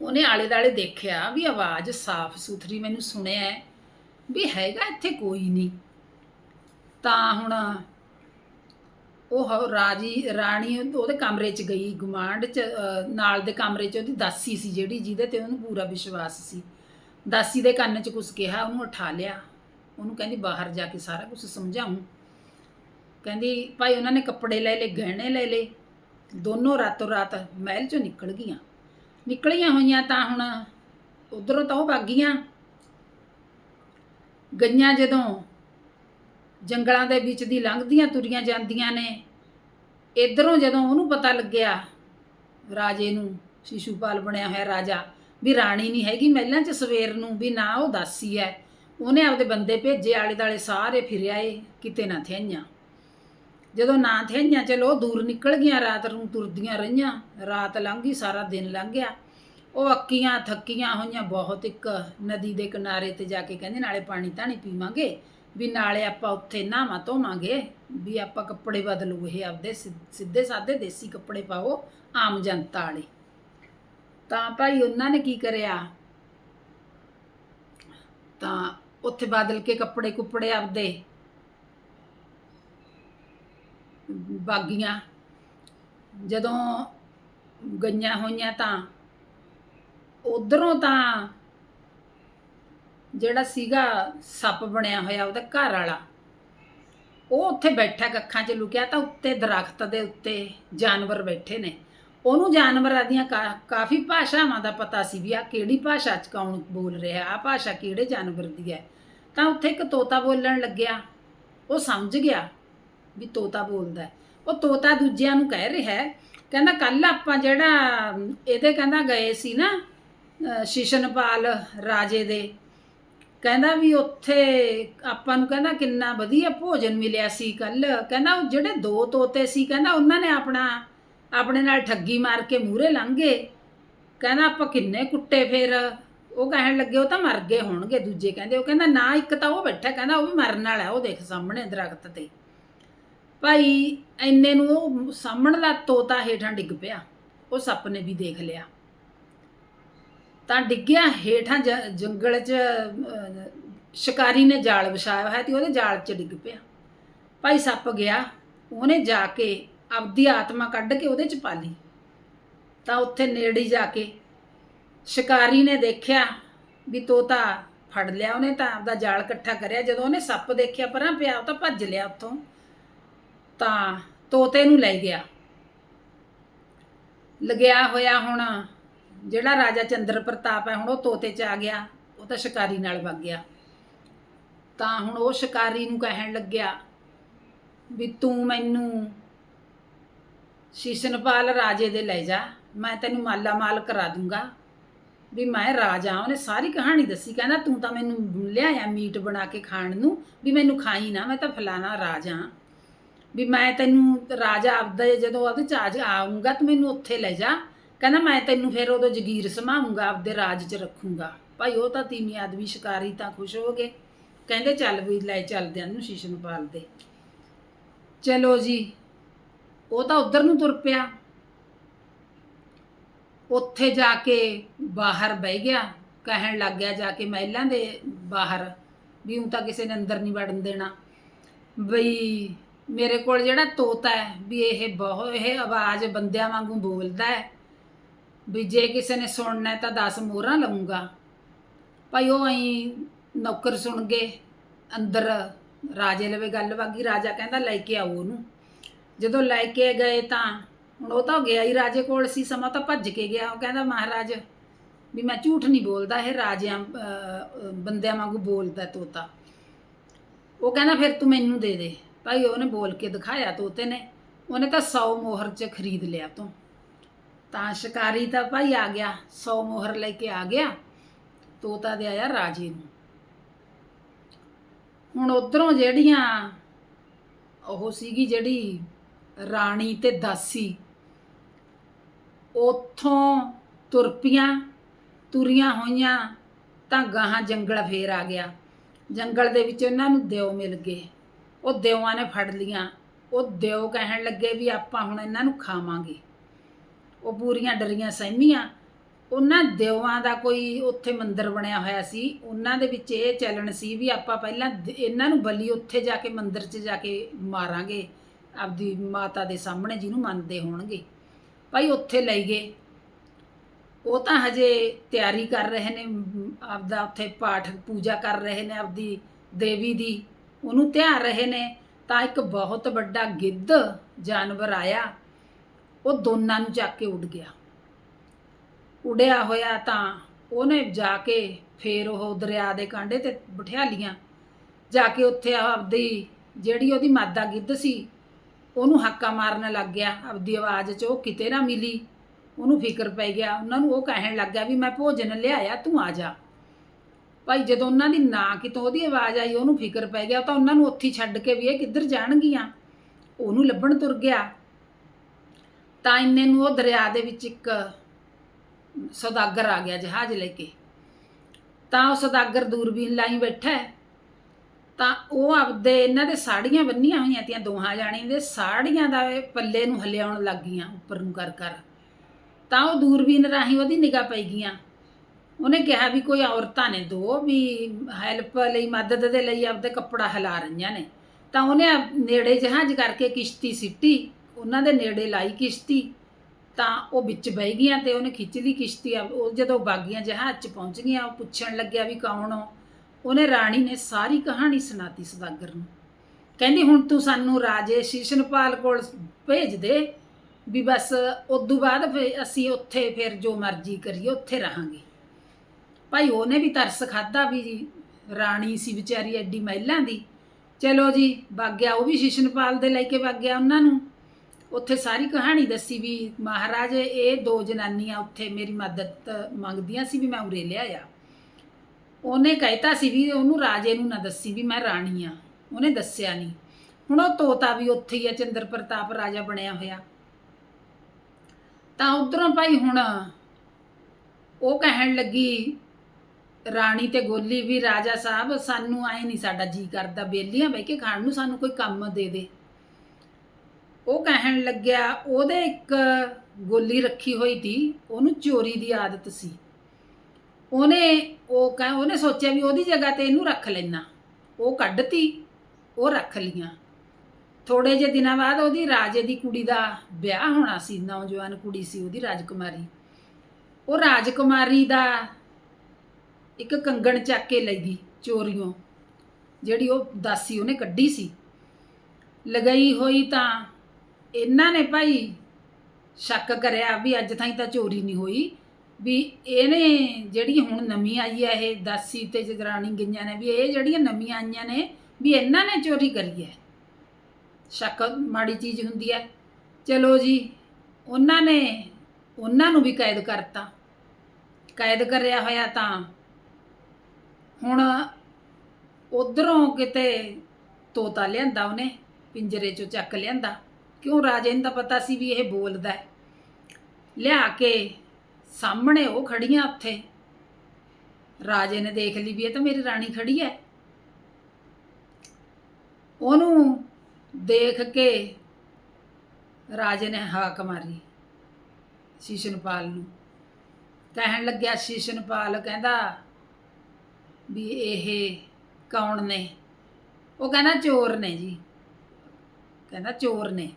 ਉਹਨੇ ਆਲੇ ਦਾਲੇ ਦੇਖਿਆ ਵੀ ਆਵਾਜ਼ ਸਾਫ਼ ਸੁਥਰੀ ਮੈਨੂੰ ਸੁਣਿਆ ਵੀ ਹੈਗਾ ਇੱਥੇ ਕੋਈ ਨਹੀਂ। ਤਾਂ ਹੁਣ ਉਹ ਰਾਜੀ, ਰਾਣੀ ਉਹਦੇ ਕਮਰੇ 'ਚ ਗਈ ਗੁਆਂਢ 'ਚ ਨਾਲ ਦੇ ਕਮਰੇ 'ਚ ਉਹਦੀ ਦਾਸੀ ਸੀ ਜਿਹੜੀ, ਜਿਹਦੇ ਤੇ ਉਹਨੂੰ ਪੂਰਾ ਵਿਸ਼ਵਾਸ ਸੀ। ਦਾਸੀ ਦੇ ਕੰਨ 'ਚ ਕੁਝ ਕਿਹਾ, ਉਹਨੂੰ ਉਠਾ ਲਿਆ। ਉਹਨੂੰ ਕਹਿੰਦੀ, ਬਾਹਰ ਜਾ ਕੇ ਸਾਰਾ ਕੁਝ ਸਮਝਾਉਂ ਕਹਿੰਦੀ, ਭਾਈ ਉਹਨਾਂ ਨੇ ਕੱਪੜੇ ਲੈ ਲਏ, ਗਹਿਣੇ ਲੈ ਲਏ। ਦੋਨੋਂ ਰਾਤੋਂ ਰਾਤ ਮਹਿਲ 'ਚੋਂ ਨਿਕਲ ਗਈਆਂ। ਨਿਕਲੀਆਂ ਹੋਈਆਂ ਤਾਂ ਹੁਣ ਉਧਰੋਂ ਤਾਂ ਉਹ ਭਾਗੀਆਂ ਗਈਆਂ ਜਦੋਂ ਜੰਗਲਾਂ ਦੇ ਵਿੱਚ ਦੀ ਲੰਘਦੀਆਂ ਤੁਰੀਆਂ ਜਾਂਦੀਆਂ ਨੇ। ਇਧਰੋਂ ਜਦੋਂ ਉਹਨੂੰ ਪਤਾ ਲੱਗਿਆ, ਰਾਜੇ ਨੂੰ ਸ਼ਿਸ਼ੂਪਾਲ ਬਣਿਆ ਹੋਇਆ ਰਾਜਾ, ਵੀ ਰਾਣੀ ਨਹੀਂ ਹੈਗੀ ਮਹਿਲਾਂ 'ਚ ਸਵੇਰ ਨੂੰ, ਵੀ ਨਾ ਉਹ ਦਾਸੀ ਹੈ। ਉਹਨੇ ਆਪਦੇ ਬੰਦੇ ਭੇਜੇ ਆਲੇ ਦਾਲੇ ਸਾਰੇ ਫਿਰਿਆ ਏ, ਕਿਤੇ ਨਾ ਥਿਆਈਆਂ ਜਦੋਂ ਨਾ ਥਿਆਈਆਂ ਚਲੋ ਉਹ ਦੂਰ ਨਿਕਲ ਗਈਆਂ, ਰਾਤ ਨੂੰ ਤੁਰਦੀਆਂ ਰਹੀਆਂ, ਰਾਤ ਲੰਘ ਗਈ, ਸਾਰਾ ਦਿਨ ਲੰਘ ਗਿਆ। ਉਹ ਅੱਕੀਆਂ, ਥੱਕੀਆਂ ਹੋਈਆਂ, ਬਹੁਤ ਇੱਕ ਨਦੀ ਦੇ ਕਿਨਾਰੇ ਤੇ ਜਾ ਕੇ ਕਹਿੰਦੇ, ਨਾਲੇ ਪਾਣੀ ਧਾਣੀ ਪੀਵਾਂਗੇ। ਵੀ ਨਾਲੇ ਆਪਾਂ ਉੱਥੇ ਨਹਾਵਾਂ ਧੋਵਾਂਗੇ, ਵੀ ਆਪਾਂ ਕੱਪੜੇ ਬਦਲੂ, ਇਹ ਆਪਦੇ ਸਿ- ਸਿੱਧੇ ਸਾਦੇ ਦੇਸੀ ਕੱਪੜੇ ਪਾਓ, ਆਮ ਜਨਤਾ ਵਾਲੇ। ਤਾਂ ਭਾਈ ਉਹਨਾਂ ਨੇ ਕੀ ਕਰਿਆ? ਤਾਂ ਉੱਥੇ ਬਦਲ ਕੇ ਕੱਪੜੇ ਕੁੱਪੜੇ ਆਪਦੇ ਬਾਗੀਆਂ, ਜਦੋਂ ਗਈਆਂ ਹੋਈਆਂ ਤਾਂ ਉਧਰੋਂ ਤਾਂ ਜਿਹੜਾ ਸੀਗਾ ਸੱਪ ਬਣਿਆ ਹੋਇਆ ਉਹਦਾ ਘਰ ਵਾਲਾ, ਉਹ ਉੱਥੇ ਬੈਠਾ ਕੱਖਾਂ 'ਚ ਲੁਕਿਆ ਤਾਂ ਉੱਤੇ ਦਰਖਤ ਦੇ ਉੱਤੇ ਜਾਨਵਰ ਬੈਠੇ ਨੇ। ਉਹਨੂੰ ਜਾਨਵਰਾਂ ਦੀਆਂ ਕਾ- ਕਾਫੀ ਭਾਸ਼ਾਵਾਂ ਦਾ ਪਤਾ ਸੀ ਵੀ ਆ ਕਿਹੜੀ ਭਾਸ਼ਾ 'ਚ ਕੌਣ ਬੋਲ ਰਿਹਾ ਆ ਭਾਸ਼ਾ ਕਿਹੜੇ ਜਾਨਵਰ ਦੀ ਹੈ। ਤਾਂ ਉੱਥੇ ਇੱਕ ਤੋਤਾ ਬੋਲਣ ਲੱਗਿਆ। ਉਹ ਸਮਝ ਗਿਆ ਵੀ ਤੋਤਾ ਬੋਲਦਾ ਉਹ ਤੋਤਾ ਦੂਜਿਆਂ ਨੂੰ ਕਹਿ ਰਿਹਾ ਹੈ, ਕਹਿੰਦਾ ਕੱਲ ਆਪਾਂ ਜਿਹੜਾ, ਇਹਦੇ ਕਹਿੰਦਾ ਗਏ ਸੀ ਨਾ, ਅਹ ਸ਼ਿਸ਼ਨਪਾਲ ਰਾਜੇ ਦੇ ਕਹਿੰਦਾ ਵੀ ਉੱਥੇ ਆਪਾਂ ਨੂੰ ਕਹਿੰਦਾ ਕਿੰਨਾ ਵਧੀਆ ਭੋਜਨ ਮਿਲਿਆ ਸੀ ਕੱਲ ਕਹਿੰਦਾ ਉਹ ਜਿਹੜੇ ਦੋ ਤੋਤੇ ਸੀ, ਕਹਿੰਦਾ ਉਹਨਾਂ ਨੇ ਆਪਣਾ, ਆਪਣੇ ਨਾਲ ਠੱਗੀ ਮਾਰ ਕੇ ਮੂਹਰੇ ਲੰਘੇ ਕਹਿੰਦਾ ਆਪਾਂ ਕਿੰਨੇ ਕੁੱਟੇ ਫਿਰ। ਉਹ ਕਹਿਣ ਲੱਗੇ, ਉਹ ਤਾਂ ਮਰ ਗਏ ਹੋਣਗੇ ਦੂਜੇ। ਕਹਿੰਦੇ ਉਹ ਕਹਿੰਦਾ, ਨਾ, ਇੱਕ ਤਾਂ ਉਹ ਬੈਠਾ, ਕਹਿੰਦਾ ਉਹ ਵੀ ਮਰਨ ਵਾਲਾ ਉਹ ਦੇਖ ਸਾਹਮਣੇ ਦਰਖਤ ਤੇ। ਭਾਈ ਐਨੇ ਨੂੰ ਉਹ ਸਾਹਮਣੇ ਦਾ ਤੋਤਾ ਹੇਠਾਂ ਡਿੱਗ ਪਿਆ। ਉਹ ਸੱਪ ਨੇ ਵੀ ਦੇਖ ਲਿਆ। ਤਾਂ ਡਿੱਗਿਆ ਹੇਠਾਂ ਜ- ਜੰਗਲ 'ਚ ਸ਼ਿਕਾਰੀ ਨੇ ਜਾਲ ਵਿਛਾਇਆ ਹੋਇਆ ਤੇ ਉਹਦੇ ਜਾਲ 'ਚ ਡਿੱਗ ਪਿਆ। ਭਾਈ ਸੱਪ ਗਿਆ, ਉਹਨੇ ਜਾ ਕੇ ਆਪਦੀ ਆਤਮਾ ਕੱਢ ਕੇ ਉਹਦੇ 'ਚ ਪਾ ਲਈ ਤਾਂ ਉੱਥੇ ਨੇੜੇ ਜਾ ਕੇ ਸ਼ਿਕਾਰੀ ਨੇ ਦੇਖਿਆ ਵੀ ਤੋਤਾ ਫੜ ਲਿਆ ਉਹਨੇ ਤਾਂ ਆਪਦਾ ਜਾਲ ਇਕੱਠਾ ਕਰਿਆ। ਜਦੋਂ ਉਹਨੇ ਸੱਪ ਦੇਖਿਆ ਪਰਾਂ ਪਿਆ, ਉਹ ਤਾਂ ਭੱਜ ਲਿਆ ਉੱਥੋਂ। ਤਾਂ ਤੋਤੇ ਨੂੰ ਲੈ ਗਿਆ। ਲਗਿਆ ਹੋਇਆ ਹੁਣ ਜਿਹੜਾ ਰਾਜਾ ਚੰਦਰ ਪ੍ਰਤਾਪ ਹੈ, ਹੁਣ ਉਹ ਤੋਤੇ ਚ ਆ ਗਿਆ, ਉਹ ਤਾਂ ਸ਼ਿਕਾਰੀ ਨਾਲ ਵਗ ਗਿਆ। ਤਾਂ ਹੁਣ ਉਹ ਸ਼ਿਕਾਰੀ ਨੂੰ ਕਹਿਣ ਲੱਗਿਆ ਵੀ ਤੂੰ ਮੈਨੂੰ ਸ਼ਿਸ਼ਨਪਾਲ ਰਾਜੇ ਦੇ ਲੈ ਜਾ, ਮੈਂ ਤੈਨੂੰ ਮਾਲਾ ਮਾਲ ਕਰਾ ਦੂੰਗਾ। ਵੀ ਮੈਂ ਰਾਜਾ ਉਹਨੇ ਸਾਰੀ ਕਹਾਣੀ ਦੱਸੀ, ਕਹਿੰਦਾ ਤੂੰ ਤਾਂ ਮੈਨੂੰ ਲਿਆਇਆ ਮੀਟ ਬਣਾ ਕੇ ਖਾਣ ਨੂੰ, ਵੀ ਮੈਨੂੰ ਖਾਈ ਨਾ, ਮੈਂ ਤਾਂ ਫਲਾਣਾ ਰਾਜਾ ਵੀ ਮੈਂ ਤੈਨੂੰ ਰਾਜਾ ਆਪਦਾ ਜਦੋਂ ਉਹਦੇ ਚ ਆ ਜਾ- ਆਊਂਗਾ, ਤੂੰ ਮੈਨੂੰ ਉੱਥੇ ਲੈ ਜਾ। ਕਹਿੰਦਾ ਮੈਂ ਤੈਨੂੰ ਫਿਰ ਉਦੋਂ ਜਗੀਰ ਸਮਾਉਂਗਾ, ਆਪਦੇ ਰਾਜ 'ਚ ਰੱਖੂੰਗਾ। ਭਾਈ, ਉਹ ਤਾਂ ਤੀਵੀਂ ਆਦਮੀ ਸ਼ਿਕਾਰੀ ਤਾਂ ਖੁਸ਼ ਹੋ ਗਏ। ਕਹਿੰਦੇ, ਚੱਲ ਵੀ ਲੈ ਚੱਲਦੇ ਆਂ ਨੂੰ ਸ਼ੀਸ਼ਨਪਾਲ ਪਾਲਦੇ। ਚਲੋ ਜੀ, ਉਹ ਤਾਂ ਉਧਰ ਨੂੰ ਤੁਰ ਪਿਆ। ਉੱਥੇ ਜਾ ਕੇ ਬਾਹਰ ਬਹਿ ਗਿਆ। ਕਹਿਣ ਲੱਗ ਗਿਆ, ਜਾ ਕੇ ਮਹਿਲਾਂ ਦੇ ਬਾਹਰ, ਵੀ ਹੁਣ ਤਾਂ ਕਿਸੇ ਨੇ ਅੰਦਰ ਨਹੀਂ ਵੜਨ ਦੇਣਾ। ਬਈ, ਮੇਰੇ ਕੋਲ ਜਿਹੜਾ ਤੋਤਾ ਹੈ, ਵੀ ਇਹ ਬਹੁਤ ਇਹ ਆਵਾਜ਼ ਬੰਦਿਆਂ ਵਾਂਗੂ ਬੋਲਦਾ ਹੈ। ਵੀ ਜੇ ਕਿਸੇ ਨੇ ਸੁਣਨਾ ਤਾਂ 10 ਮੋਹਰਾਂ ਲਵਾਂਗਾ ਭਾਈ ਉਹ ਐਂ ਨੌਕਰ ਸੁਣ ਗਏ ਅੰਦਰ ਰਾਜੇ ਲਵੇ ਗੱਲ ਵਾਗੀ, ਰਾਜਾ ਕਹਿੰਦਾ ਲੈ ਕੇ ਆਓ ਉਹਨੂੰ। ਜਦੋਂ ਲੈ ਕੇ ਗਏ ਤਾਂ ਹੁਣ ਉਹ ਤਾਂ ਗਿਆ ਹੀ, ਰਾਜੇ ਕੋਲ ਸੀ, ਸਮਾਂ ਤਾਂ ਭੱਜ ਕੇ ਗਿਆ। ਉਹ ਕਹਿੰਦਾ ਮਹਾਰਾਜ ਵੀ ਮੈਂ ਝੂਠ ਨਹੀਂ ਬੋਲਦਾ, ਇਹ ਰਾਜਿਆਂ ਬੰਦਿਆਂ ਵਾਂਗੂ ਬੋਲਦਾ ਤੋਤਾ। ਉਹ ਕਹਿੰਦਾ ਫਿਰ ਤੂੰ ਮੈਨੂੰ ਦੇ ਦੇ। ਭਾਈ ਉਹਨੇ ਬੋਲ ਕੇ ਦਿਖਾਇਆ ਤੋਤੇ ਨੇ। ਉਹਨੇ ਤਾਂ 100 ਮੋਹਰ ਚ ਖਰੀਦ ਲਿਆ ਤੋਂ। ਤਾਂ ਸ਼ਿਕਾਰੀ ਤਾਂ ਭਾਈ ਆ ਗਿਆ 100 ਮੋਹਰ ਲੈ ਕੇ ਆ ਗਿਆ, ਤੋਤਾ ਦੇ ਆਇਆ ਰਾਜੇ ਨੂੰ। ਹੁਣ ਉਧਰੋਂ ਜਿਹੜੀਆਂ ਉਹ ਸੀਗੀ ਜਿਹੜੀ ਰਾਣੀ ਤੇ ਦਾਸੀ, ਉਥੋਂ ਤੁਰ ਪਈਆਂ ਤੁਰੀਆਂ ਹੋਈਆਂ ਤਾਂ ਗਾਹਾਂ ਜੰਗਲ ਫੇਰ ਆ ਗਿਆ। ਜੰਗਲ ਦੇ ਵਿੱਚ ਉਹਨਾਂ ਨੂੰ ਦਿਓ ਮਿਲ ਗਏ। ਉਹ ਦਿਓਆਂ ਨੇ ਫੜ ਲੀਆਂ। ਉਹ ਦਿਓ ਕਹਿਣ ਲੱਗੇ ਵੀ ਆਪਾਂ ਹੁਣ ਇਹਨਾਂ ਨੂੰ ਖਾਵਾਂਗੇ। ਉਹ ਪੂਰੀਆਂ ਡਰੀਆਂ ਸਹਿਮੀਆਂ। ਉਹਨਾਂ ਦਿਓਆਂ ਦਾ ਕੋਈ ਉੱਥੇ ਮੰਦਿਰ ਬਣਿਆ ਹੋਇਆ ਸੀ। ਉਹਨਾਂ ਦੇ ਵਿੱਚ ਇਹ ਚੱਲਣ ਸੀ ਵੀ ਆਪਾਂ ਪਹਿਲਾਂ ਦ- ਇਹਨਾਂ ਨੂੰ ਬਲੀ ਉੱਥੇ ਜਾ ਕੇ ਮੰਦਿਰ 'ਚ ਜਾ ਕੇ ਮਾਰਾਂਗੇ। ਆਪਦੀ ਮਾਤਾ ਦੇ ਸਾਹਮਣੇ ਜਿਹਨੂੰ ਮੰਨਦੇ ਹੋਣਗੇ। ਭਾਈ ਉੱਥੇ ਲਈ ਗਏ। ਉਹ ਤਾਂ ਹਜੇ ਤਿਆਰੀ ਕਰ ਰਹੇ ਨੇ। ਮ, ਆਪਦਾ ਉੱਥੇ ਪਾਠ ਪੂਜਾ ਕਰ ਰਹੇ ਨੇ ਆਪਦੀ ਦੇਵੀ ਦੀ। ਉਹਨੂੰ ਧਿਆਨ ਰਹੇ ਨੇ। ਤਾਂ ਇੱਕ ਬਹੁਤ ਵੱਡਾ ਗਿੱਧ ਜਾਨਵਰ ਆਇਆ। ਉਹ ਦੋਨਾਂ ਨੂੰ ਚੱਕ ਕੇ ਉੱਡ ਗਿਆ। ਉੜਿਆ ਹੋਇਆ ਤਾਂ ਉਹਨੇ ਜਾ ਕੇ ਫੇਰ ਉਹ ਦਰਿਆ ਦੇ ਕਾਂਢੇ ਤੇ ਬਿਠਾ ਲੀਆਂ ਜਾ ਕੇ ਉੱਥੇ ਆਪਦੀ ਜਿਹੜੀ ਉਹਦੀ ਮਾਦਾ ਗਿੱਧ ਸੀ, ਉਹਨੂੰ ਹੱਕਾ ਮਾਰਨ ਲੱਗ ਗਿਆ। ਆਪਦੀ ਆਵਾਜ਼ 'ਚ ਉਹ ਕਿਤੇ ਨਾ ਮਿਲੀ। ਉਹਨੂੰ ਫਿਕਰ ਪੈ ਗਿਆ। ਉਹਨਾਂ ਨੂੰ ਉਹ ਕਹਿਣ ਲੱਗ ਗਿਆ ਵੀ ਮੈਂ ਭੋਜਨ ਲਿਆਇਆ, ਤੂੰ ਆ ਜਾ। ਭਾਈ ਜਦੋਂ ਉਹਨਾਂ ਦੀ ਨਾ ਕਿਤੋਂ ਉਹਦੀ ਆਵਾਜ਼ ਆਈ, ਉਹਨੂੰ ਫਿਕਰ ਪੈ ਗਿਆ ਤਾਂ ਉਹਨਾਂ ਨੂੰ ਉੱਥੇ ਛੱਡ ਕੇ ਵੀ ਇਹ ਕਿੱਧਰ ਜਾਣਗੀਆਂ? ਉਹਨੂੰ ਲੱਭਣ ਤੁਰ ਗਿਆ। ਤਾਂ ਇੰਨੇ ਨੂੰ ਉਹ ਦਰਿਆ ਦੇ ਵਿੱਚ ਇੱਕ ਸੌਦਾਗਰ ਆ ਗਿਆ ਜਹਾਜ਼ ਲੈ ਕੇ। ਤਾਂ ਉਹ ਸੌਦਾਗਰ ਦੂਰਬੀਨ ਲਾਈ ਬੈਠਾ ਹੈ। ਤਾਂ ਉਹ ਆਪਦੇ ਇਹਨਾਂ ਦੇ ਸਾੜੀਆਂ ਬੰਨੀਆਂ ਹੋਈਆਂ ਤੀਆਂ, ਦੋਹਾਂ ਜਾਣੇ ਦੇ ਸਾੜੀਆਂ ਦਾ ਪੱਲੇ ਨੂੰ ਹਲਿਆਉਣ ਲੱਗ ਗਈਆਂ ਉੱਪਰ ਨੂੰ ਕਰ ਕਰ। ਤਾਂ ਉਹ ਦੂਰਬੀਨ ਰਾਹੀਂ ਉਹਦੀ ਨਿਗਾਹ ਪਈ ਗਈਆਂ। ਉਹਨੇ ਕਿਹਾ ਵੀ ਕੋਈ ਔਰਤਾਂ ਨੇ ਦੋ ਵੀ ਹੈਲਪ ਲਈ, ਮਦਦ ਦੇ ਲਈ ਆਪਦੇ ਕੱਪੜਾ ਹਿਲਾ ਰਹੀਆਂ ਨੇ। ਤਾਂ ਉਹਨੇ ਨੇੜੇ ਜਹਾਜ਼ ਕਰਕੇ ਕਿਸ਼ਤੀ ਸਿੱਟੀ। ਉਹਨਾਂ ਦੇ ਨੇੜੇ ਲਾਈ ਕਿਸ਼ਤੀ, ਤਾਂ ਉਹ ਵਿੱਚ ਬਹਿ ਗਈਆਂ ਤੇ ਉਹਨੇ ਖਿੱਚ ਲਈ ਕਿਸ਼ਤੀ। ਆ- ਉਹ ਜਦੋਂ ਬਾਗੀਆਂ ਜਹਾਜ਼ 'ਚ ਪਹੁੰਚ ਗਈਆਂ, ਉਹ ਪੁੱਛਣ ਲੱਗਿਆ ਵੀ ਕੌਣ ਹੋ? ਉਹਨੇ ਰਾਣੀ ਨੇ ਸਾਰੀ ਕਹਾਣੀ ਸੁਣਾਤੀ ਸਦਾਗਰ ਨੂੰ। ਕਹਿੰਦੀ, ਹੁਣ ਤੂੰ ਸਾਨੂੰ ਰਾਜੇ ਸ਼ੀਸ਼ਨਪਾਲ ਕੋਲ ਭੇਜ ਦੇ ਵੀ ਬਸ ਉਦੋਂ ਬਾਅਦ ਫਿਰ ਅਸੀਂ ਉੱਥੇ ਫਿਰ ਜੋ ਮਰਜ਼ੀ ਕਰੀਏ, ਉੱਥੇ ਰਹਾਂਗੇ। ਭਾਈ, ਉਹਨੇ ਵੀ ਤਰਸ ਖਾਦਾ ਵੀ ਰਾਣੀ ਸੀ ਵਿਚਾਰੀ ਐਡੀ ਮਹਿਲਾਂ ਦੀ। ਚਲੋ ਜੀ ਵਗ ਗਿਆ ਉਹ ਵੀ ਸ਼ਿਸ਼ਨਪਾਲ ਦੇ ਲੈ ਕੇ ਵਗ ਗਿਆ ਉਹਨਾਂ ਨੂੰ? ਉੱਥੇ ਸਾਰੀ ਕਹਾਣੀ ਦੱਸੀ ਵੀ ਮਹਾਰਾਜ, ਇਹ ਦੋ ਜਨਾਨੀਆਂ ਉੱਥੇ ਮੇਰੀ ਮਦਦ ਮੰਗਦੀਆਂ ਸੀ ਵੀ ਮੈਂ ਉਰੇ ਲਿਆਇਆ ਉਹਨੇ ਕਹਿਤਾ ਸੀ ਵੀ ਉਹਨੂੰ ਰਾਜੇ ਨੂੰ ਨਾ ਦੱਸੀ ਵੀ ਮੈਂ ਰਾਣੀ ਆ। ਉਹਨੇ ਦੱਸਿਆ ਨਹੀਂ। ਹੁਣ ਉਹ ਤੋਤਾ ਵੀ ਉੱਥੇ ਹੀ ਆ, ਚੰਦਰ ਪ੍ਰਤਾਪ ਰਾਜਾ ਬਣਿਆ ਹੋਇਆ। ਤਾਂ ਉਧਰੋਂ ਭਾਈ ਹੁਣ ਉਹ ਕਹਿਣ ਲੱਗੀ, ਰਾਣੀ ਤੇ ਗੋਲੀ ਵੀ ਰਾਜਾ ਸਾਹਿਬ, ਸਾਨੂੰ ਆਏ ਨਹੀਂ ਸਾਡਾ ਜੀ ਕਰਦਾ ਬੇਲੀਆਂ ਬਹਿ ਕੇ ਖਾਣ ਨੂੰ, ਸਾਨੂੰ ਕੋਈ ਕੰਮ ਦੇ ਦੇ। ਉਹ ਕਹਿਣ ਲੱਗਿਆ, ਉਹਦੇ ਇੱਕ ਗੋਲੀ ਰੱਖੀ ਹੋਈ ਤੀ ਉਹਨੂੰ ਚੋਰੀ ਦੀ ਆਦਤ ਸੀ। ਉਹਨੇ, ਉਹ ਕਹਿ, ਉਹਨੇ ਸੋਚਿਆ ਵੀ ਉਹਦੀ ਜਗ੍ਹਾ ਤੇ ਇਹਨੂੰ ਰੱਖ ਲੈਣਾ ਉਹ ਕੱਢਤੀ, ਉਹ ਰੱਖ ਲੀਆਂ ਥੋੜੇ ਜਿਹੇ ਦਿਨਾਂ ਬਾਅਦ ਉਹਦੀ ਰਾਜੇ ਦੀ ਕੁੜੀ ਦਾ ਵਿਆਹ ਹੋਣਾ ਸੀ, ਨੌਜਵਾਨ ਕੁੜੀ ਸੀ ਉਹਦੀ, ਰਾਜਕੁਮਾਰੀ। ਉਹ ਰਾਜਕੁਮਾਰੀ ਦਾ ਇੱਕ ਕੰਗਣ ਚੱਕ ਕੇ ਲੈ ਗਈ ਚੋਰੀਓਂ, ਜਿਹੜੀ ਉਹ ਦਾਸੀ ਉਹਨੇ ਕੱਢੀ ਸੀ। ਲਗਾਈ ਹੋਈ ਤਾਂ ਇਹਨਾਂ ਨੇ ਭਾਈ ਸ਼ੱਕ ਕਰਿਆ ਵੀ ਅੱਜ ਤਾਈਂ ਤਾਂ ਚੋਰੀ ਨਹੀਂ ਹੋਈ, ਵੀ ਇਹਨੇ ਜਿਹੜੀ ਹੁਣ ਨਵੀਂ ਆਈ ਹੈ ਇਹ ਦਾਸੀ ਤੇ ਜਗਰਾਣੀ ਗਈਆਂ ਨੇ, ਵੀ ਇਹ ਜਿਹੜੀਆਂ ਨਵੀਆਂ ਆਈਆਂ ਨੇ, ਵੀ ਇਹਨਾਂ ਨੇ ਚੋਰੀ ਕਰੀ ਹੈ। ਸ਼ੱਕ ਮਾੜੀ ਚੀਜ਼ ਹੁੰਦੀ ਹੈ। ਚਲੋ ਜੀ, ਉਹਨਾਂ ਨੇ ਉਹਨਾਂ ਨੂੰ ਵੀ ਕੈਦ ਕਰਤਾ। ਕੈਦ ਕਰਿਆ ਹੋਇਆ ਤਾਂ ਹੁਣ ਉਧਰੋਂ ਕਿਤੇ ਤੋਤਾ ਲਿਆਂਦਾ ਉਹਨੇ, ਪਿੰਜਰੇ ਚੋਂ ਚੱਕ ਲਿਆਂਦਾ। ਕਿਉਂ ਰਾਜੇ ਨੂੰ ਤਾਂ ਪਤਾ ਸੀ ਵੀ ਇਹ ਬੋਲਦਾ ਹੈ। ਲਿਆ ਕੇ ਸਾਹਮਣੇ ਉਹ ਖੜੀਆਂ ਉੱਥੇ। ਰਾਜੇ ਨੇ ਦੇਖ ਲਈ ਵੀ ਇਹ ਤਾਂ ਮੇਰੀ ਰਾਣੀ ਖੜੀ ਹੈ। ਉਹਨੂੰ ਦੇਖ ਕੇ ਰਾਜੇ ਨੇ ਹਾਕ ਮਾਰੀ ਸ਼ੀਸ਼ਨਪਾਲ ਨੂੰ। ਕਹਿਣ ਲੱਗਿਆ ਸ਼ੀਸ਼ਨਪਾਲ ਕਹਿੰਦਾ ਵੀ ਇਹ ਕੌਣ ਨੇ? ਉਹ ਕਹਿੰਦਾ ਚੋਰ ਨੇ ਜੀ। ਕਹਿੰਦਾ ਚੋਰ ਨੇ।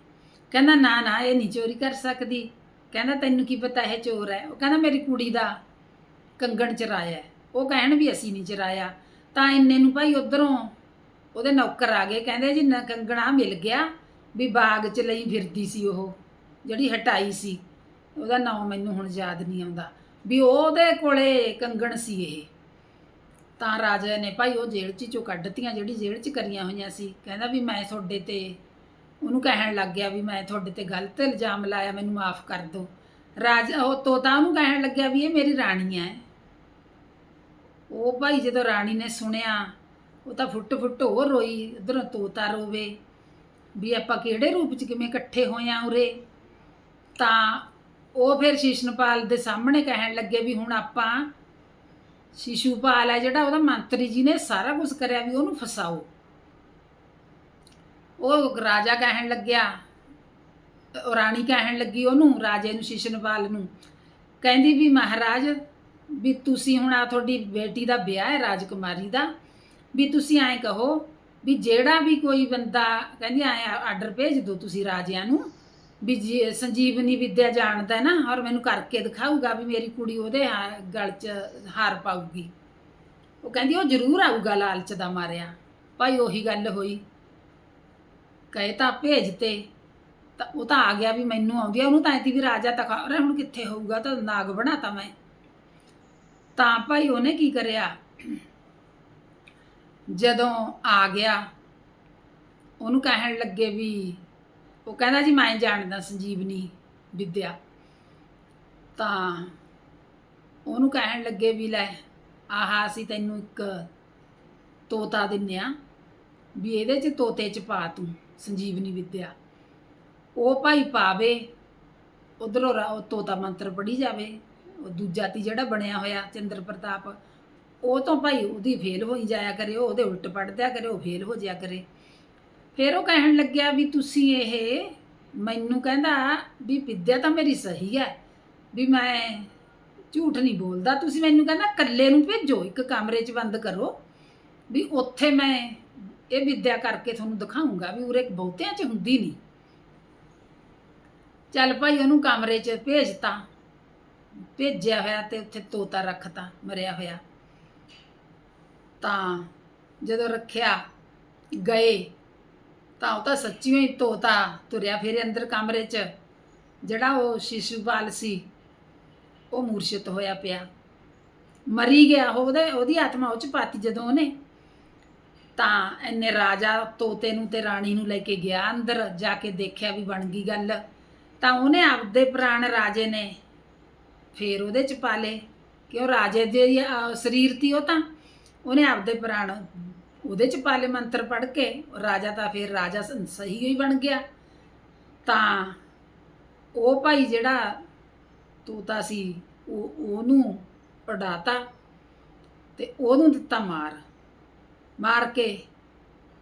ਕਹਿੰਦਾ, ਨਾ ਨਾ, ਇਹ ਨਹੀਂ ਚੋਰੀ ਕਰ ਸਕਦੀ। ਕਹਿੰਦਾ, ਤੈਨੂੰ ਕੀ ਪਤਾ ਇਹ ਚੋਰ ਹੈ? ਉਹ ਕਹਿੰਦਾ, ਮੇਰੀ ਕੁੜੀ ਦਾ ਕੰਗਣ ਚਰਾਇਆ ਉਹ ਕਹਿਣ ਵੀ ਅਸੀਂ ਨਹੀਂ ਚਰਾਇਆ। ਤਾਂ ਇੰਨੇ ਨੂੰ ਭਾਈ ਉਧਰੋਂ ਉਹਦੇ ਨੌਕਰ ਆ ਗਏ। ਕਹਿੰਦੇ ਜੀ ਨਾ ਕੰਗਣਾ ਮਿਲ ਗਿਆ ਵੀ ਬਾਗ ਚ ਲਈ ਫਿਰਦੀ ਸੀ ਉਹ, ਜਿਹੜੀ ਹਟਾਈ ਸੀ। ਉਹਦਾ ਨਾਮ ਮੈਨੂੰ ਹੁਣ ਯਾਦ ਨਹੀਂ ਆਉਂਦਾ। ਵੀ ਉਹਦੇ ਕੋਲੇ ਕੰਗਣ ਸੀ ਇਹ। ਤਾਂ ਰਾਜਾ ਨੇ ਭਾਈ ਉਹ ਜੇਲ੍ਹ 'ਚ ਚੋਂ ਕੱਢਤੀਆਂ, ਜਿਹੜੀ ਜੇਲ੍ਹ 'ਚ ਕਰੀਆਂ ਹੋਈਆਂ ਸੀ। ਕਹਿੰਦਾ ਵੀ ਮੈਂ ਤੁਹਾਡੇ ਤੇ ਉਹਨੂੰ ਕਹਿਣ ਲੱਗ ਗਿਆ ਵੀ ਮੈਂ ਤੁਹਾਡੇ ਤੇ ਗਲਤ ਇਲਜ਼ਾਮ ਲਾਇਆ, ਮੈਨੂੰ ਮਾਫ ਕਰ ਦਿਓ। ਰਾਜਾ, ਉਹ ਤੋਤਾ ਉਹਨੂੰ ਕਹਿਣ ਲੱਗਿਆ ਵੀ ਇਹ ਮੇਰੀ ਰਾਣੀ ਹੈ। ਉਹ ਭਾਈ ਜਦੋਂ ਰਾਣੀ ਨੇ ਸੁਣਿਆ, ਉਹ ਤਾਂ ਫੁੱਟ ਫੁੱਟ ਹੋਰ ਰੋਈ, ਉਧਰੋਂ ਤੋਤਾ ਰੋਵੇ ਵੀ ਆਪਾਂ ਕਿਹੜੇ ਰੂਪ 'ਚ ਕਿਵੇਂ ਇਕੱਠੇ ਹੋਏ ਆ ਉਰੇ। ਤਾਂ ਉਹ ਫਿਰ ਸ਼ੀਸ਼ਨਪਾਲ ਦੇ ਸਾਹਮਣੇ ਕਹਿਣ ਲੱਗੇ ਵੀ ਹੁਣ ਆਪਾਂ ਸ਼ਿਸ਼ੂਪਾਲ ਹੈ ਜਿਹੜਾ ਉਹਦਾ ਮੰਤਰੀ ਜੀ ਨੇ ਸਾਰਾ ਕੁਝ ਕਰਿਆ ਵੀ ਉਹਨੂੰ ਫਸਾਓ। ਉਹ ਰਾਜਾ ਕਹਿਣ ਲੱਗਿਆ ਰਾਣੀ ਕਹਿਣ ਲੱਗੀ ਉਹਨੂੰ, ਰਾਜੇ ਨੂੰ, ਸ਼ਿਸ਼ਨਪਾਲ ਨੂੰ। ਕਹਿੰਦੀ ਵੀ ਮਹਾਰਾਜ, ਵੀ ਤੁਸੀਂ ਹੁਣ ਆ ਤੁਹਾਡੀ ਬੇਟੀ ਦਾ ਵਿਆਹ ਹੈ, ਰਾਜਕੁਮਾਰੀ ਦਾ, ਵੀ ਤੁਸੀਂ ਐਂ ਕਹੋ ਵੀ ਜਿਹੜਾ ਵੀ ਕੋਈ ਬੰਦਾ, ਕਹਿੰਦੀ ਐਂ ਆਰਡਰ ਭੇਜ ਦਿਓ ਤੁਸੀਂ ਰਾਜਿਆਂ ਨੂੰ, ਵੀ ਜੀ ਸੰਜੀਵਨੀ ਵਿਦਿਆ ਜਾਣਦਾ ਨਾ, ਔਰ ਮੈਨੂੰ ਕਰਕੇ ਦਿਖਾਊਗਾ ਵੀ ਮੇਰੀ ਕੁੜੀ ਉਹਦੇ ਹਾ- ਗਲ 'ਚ ਹਾਰ ਪਾਊਗੀ। ਉਹ ਕਹਿੰਦੀ, ਉਹ ਜ਼ਰੂਰ ਆਊਗਾ ਲਾਲਚ ਦਾ ਮਾਰਿਆ। ਭਾਈ ਉਹੀ ਗੱਲ ਹੋਈ। ਕਹੇ ਤਾਂ ਭੇਜਤੇ ਤਾਂ ਉਹ ਤਾਂ ਆ ਗਿਆ ਵੀ ਮੈਨੂੰ ਆਉਂਦੀ ਆ, ਉਹਨੂੰ ਤਾਂ ਐਤੀ ਵੀ ਰਾਜਾ ਤਾਂ ਖਾ ਰਿਹਾ ਹੁਣ ਕਿੱਥੇ ਹੋਊਗਾ, ਤਾਂ ਨਾਗ ਬਣਾਤਾ ਮੈਂ। ਤਾਂ ਭਾਈ ਉਹਨੇ ਕੀ ਕਰਿਆ? ਜਦੋਂ ਆ ਗਿਆ, ਉਹਨੂੰ ਕਹਿਣ ਲੱਗੇ ਵੀ, ਉਹ ਕਹਿੰਦਾ ਜੀ ਮੈਂ ਜਾਣਦਾ ਸੰਜੀਵਨੀ ਵਿਦਿਆ। ਤਾਂ ਉਹਨੂੰ ਕਹਿਣ ਲੱਗੇ ਵੀ ਲੈ, ਆਹਾ ਅਸੀਂ ਤੈਨੂੰ ਇੱਕ ਤੋਤਾ ਦਿੰਨੇ ਆ, ਵੀ ਇਹਦੇ ਚ ਤੋਤੇ ਚ ਪਾ ਤੂੰ। ਸੰਜੀਵਨੀ ਵਿਦਿਆ। ਉਹ ਭਾਈ ਪਾਵੇ, ਉਧਰੋਂ ਰਾ ਤੋਤਾ ਮੰਤਰ ਪੜੀ ਜਾਵੇ, ਉਹ ਦੂਜਾ ਤੀ ਜਿਹੜਾ ਬਣਿਆ ਹੋਇਆ, ਚੰਦਰ ਪ੍ਰਤਾਪ, ਉਹ ਤੋਂ ਭਾਈ ਉਹਦੀ ਫੇਲ ਹੋਈ ਜਾਇਆ ਕਰੇ, ਉਹ ਉਹਦੇ ਉਲਟ ਪੜਦਿਆ ਕਰੇ, ਉਹ ਫੇਲ ਹੋ ਜਾਇਆ ਕਰੇ। ਫਿਰ ਉਹ ਕਹਿਣ ਲੱਗਿਆ ਵੀ ਤੁਸੀਂ ਇਹ, ਮੈਨੂੰ ਕਹਿੰਦਾ ਵੀ ਵਿਦਿਆ ਤਾਂ ਮੇਰੀ ਸਹੀ ਹੈ ਵੀ ਮੈਂ ਝੂਠ ਨਹੀਂ ਬੋਲਦਾ। ਤੁਸੀਂ ਮੈਨੂੰ ਕਹਿੰਦਾ ਇਕੱਲੇ ਨੂੰ ਭੇਜੋ, ਇੱਕ ਕਮਰੇ 'ਚ ਬੰਦ ਕਰੋ, ਵੀ ਉੱਥੇ ਮੈਂ ਇਹ ਵਿਦਿਆ ਕਰਕੇ ਤੁਹਾਨੂੰ ਦਿਖਾਉਂਗਾ ਵੀ ਉਰੇ ਬਹੁਤਿਆਂ 'ਚ ਹੁੰਦੀ ਨਹੀਂ। ਚੱਲ ਭਾਈ ਉਹਨੂੰ ਕਮਰੇ 'ਚ ਭੇਜਤਾ। ਭੇਜਿਆ ਹੋਇਆ ਤੇ ਉੱਥੇ ਤੋਤਾ ਰੱਖਤਾ, ਮਰਿਆ ਹੋਇਆ। ਤਾਂ ਜਦੋਂ ਰੱਖਿਆ, ਗਏ, ਤਾਂ ਉਹ ਤਾਂ ਸੱਚੀਓ ਹੀ ਤੋਤਾ ਤੁਰਿਆ ਫਿਰ ਅੰਦਰ ਕਮਰੇ 'ਚ। ਜਿਹੜਾ ਉਹ ਸ਼ਿਸ਼ੂਪਾਲ ਸੀ, ਉਹ ਮੂਰਛਿਤ ਹੋਇਆ ਪਿਆ। ਮਰੀ ਗਿਆ ਉਹਦੇ, ਉਹਦੀ ਆਤਮਾ ਉਹ ਚ ਪਾਤੀ ਜਦੋਂ ਉਹਨੇ। ਤਾਂ ਐਨੇ ਰਾਜਾ ਤੋਤੇ ਨੂੰ ਤੇ ਰਾਣੀ ਨੂੰ ਲੈ ਕੇ ਗਿਆ ਅੰਦਰ, ਜਾ ਕੇ ਦੇਖਿਆ ਵੀ ਬਣ ਗਈ ਗੱਲ। ਤਾਂ ਉਹਨੇ ਆਪਦੇ ਪ੍ਰਾਣ ਰਾਜੇ ਨੇ ਫੇਰ ਉਹਦੇ ਚ ਪਾ ਲਏ ਕਿਉਂ ਰਾਜੇ ਦੇ ਸਰੀਰ ਤੀ ਉਹ ਤਾਂ। ਉਹਨੇ ਆਪਦੇ ਪ੍ਰਾਣ ਉਹਦੇ ਚ ਪਾ ਲਏ ਮੰਤਰ ਪੜ ਕੇ। ਰਾਜਾ ਤਾਂ ਫਿਰ ਰਾਜਾ ਸਹੀ ਹੀ ਬਣ ਗਿਆ। ਤਾਂ ਉਹ ਭਾਈ ਜਿਹੜਾ ਤੋਤਾ ਸੀ, ਉਹ, ਉਹਨੂੰ ਉਡਾਤਾ ਤੇ ਉਹਨੂੰ ਦਿੱਤਾ ਮਾਰ। ਮਾਰ ਕੇ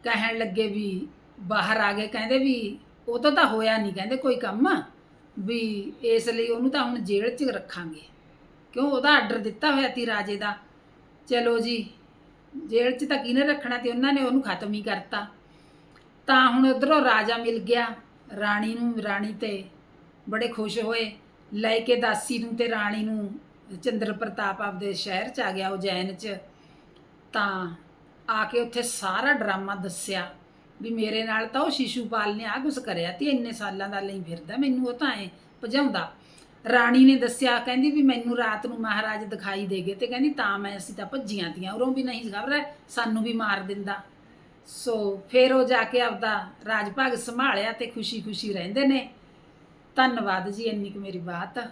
ਕਹਿਣ ਲੱਗੇ ਵੀ ਬਾਹਰ ਆ ਗਏ। ਕਹਿੰਦੇ ਵੀ ਉਹ ਤਾਂ ਤਾਂ ਹੋਇਆ ਨਹੀਂ ਕਹਿੰਦੇ ਕੋਈ ਕੰਮ ਵੀ ਇਸ ਲਈ ਉਹਨੂੰ ਤਾਂ ਹੁਣ ਜੇਲ੍ਹ 'ਚ ਰੱਖਾਂਗੇ। ਕਿਉਂ? ਉਹਦਾ ਆਰਡਰ ਦਿੱਤਾ ਹੋਇਆ ਸੀ ਰਾਜੇ ਦਾ। ਚਲੋ ਜੀ, ਜੇਲ੍ਹ 'ਚ ਤਾਂ ਕਿਹਨੇ ਰੱਖਣਾ ਤੇ ਉਹਨਾਂ ਨੇ ਉਹਨੂੰ ਖਤਮ ਹੀ ਕਰਤਾ। ਤਾਂ ਹੁਣ ਉਧਰੋਂ ਰਾਜਾ ਮਿਲ ਗਿਆ। ਰਾਣੀ ਨੂੰ, ਰਾਣੀ ਤੇ ਬੜੇ ਖੁਸ਼ ਹੋਏ। ਲੈ ਕੇ ਦਾਸੀ ਨੂੰ ਤੇ ਰਾਣੀ ਨੂੰ ਚੰਦਰ ਪ੍ਰਤਾਪ ਆਪਦੇ ਸ਼ਹਿਰ 'ਚ ਆ ਗਿਆ, ਉਜੈਨ 'ਚ। ਤਾਂ ਆ ਕੇ ਉੱਥੇ ਸਾਰਾ ਡਰਾਮਾ ਦੱਸਿਆ ਵੀ ਮੇਰੇ ਨਾਲ ਤਾਂ ਉਹ ਸ਼ੀਸ਼ੂਪਾਲ ਨੇ ਆ ਕੁਛ ਕਰਿਆ ਤੇ ਇੰਨੇ ਸਾਲਾਂ ਦਾ ਲਈ ਫਿਰਦਾ, ਮੈਨੂੰ ਉਹ ਤਾਂ ਐ ਭਜਾਉਂਦਾ। ਰਾਣੀ ਨੇ ਦੱਸਿਆ, ਕਹਿੰਦੀ ਵੀ ਮੈਨੂੰ ਰਾਤ ਨੂੰ ਮਹਾਰਾਜ ਦਿਖਾਈ ਦੇ ਗਏ ਤੇ ਕਹਿੰਦੀ ਤਾਂ ਮੈਂ ਅਸੀਂ ਤਾਂ ਭੱਜੀਆਂ ਤੀਆਂ, ਉਰੋਂ ਵੀ ਨਹੀਂ ਖਬਰ ਸਾਨੂੰ ਵੀ ਮਾਰ ਦਿੰਦਾ। ਸੋ ਫਿਰ ਉਹ ਜਾ ਕੇ ਆਪਦਾ ਰਾਜ ਭਾਗ ਸੰਭਾਲਿਆ ਤੇ ਖੁਸ਼ੀ-ਖੁਸ਼ੀ ਰਹਿੰਦੇ ਨੇ। ਧੰਨਵਾਦ ਜੀ, ਇੰਨੀ ਕੁ ਮੇਰੀ ਬਾਤ।